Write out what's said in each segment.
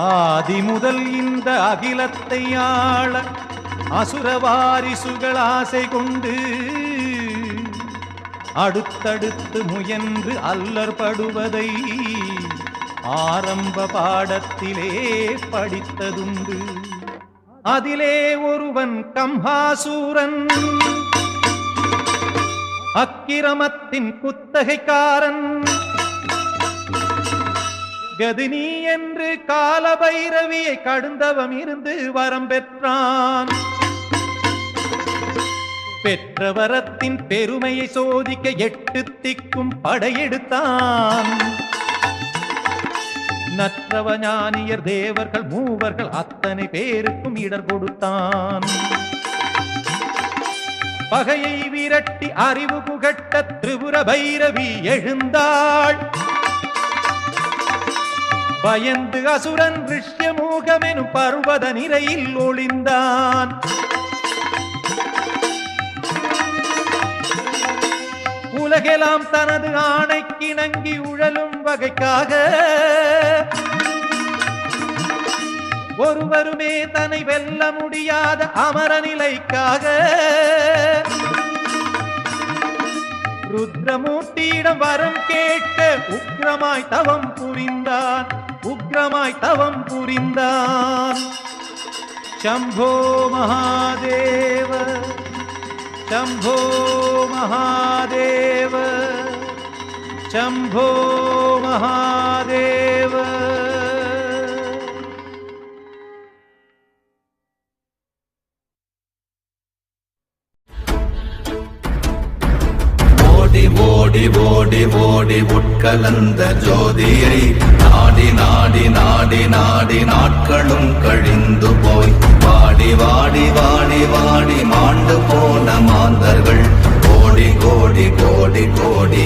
ஆதி முதல் இந்த அகிலத்தை ஆள அசுரவாரிசுகள் ஆசை கொண்டு அடுத்தடுத்து முயன்று அல்லற்படுவதை ஆரம்ப பாடத்திலே படித்ததுண்டு. அதிலே ஒருவன் கம்ஹாசூரன். அக்கிரமத்தின் குத்தகைக்காரன். கதினி என்று காலபைரவியை கடுந்தவம் இருந்து வரம் பெற்றான். பெற்ற வரத்தின் பெருமையை சோதிக்க எட்டு திக்கும் படையெடுத்தான். நற்றவ ஞானியர் தேவர்கள் மூவர்கள் அத்தனை பேருக்கும் இடர் கொடுத்தான். பகையை விரட்டி அறிவு புகட்ட திரிபுர பைரவி எழுந்தாள். பயந்து அசுரன் ரிஷ்யமூகமெனு பர்வத நிரையில் ஒளிந்தான். உலகெல்லாம் தனது ஆணை ஆணைக்கிணங்கி உழலும் வகைக்காக ஒருவருமே தன்னை வெல்ல முடியாத அமர நிலைக்காக ருத்ரமூர்த்தியிடம் வரம் கேட்க உக்ரமாய் தவம் புரிந்தான் உக்ரமாய் தவம் புரிந்தான் சம்போ மகாதேவ शम्भो महादेव शम्भो महादेव ஓடி ஓடி ஓடி ஓடி உட்கலந்த ஜோதியை நாடி நாடி நாடி நாடி நாட்களும் கழிந்து போய் வாடி வாடி வாடி வாடி மாண்டு போன மாந்தர்கள் கோடி கோடி கோடி கோடி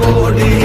கோடி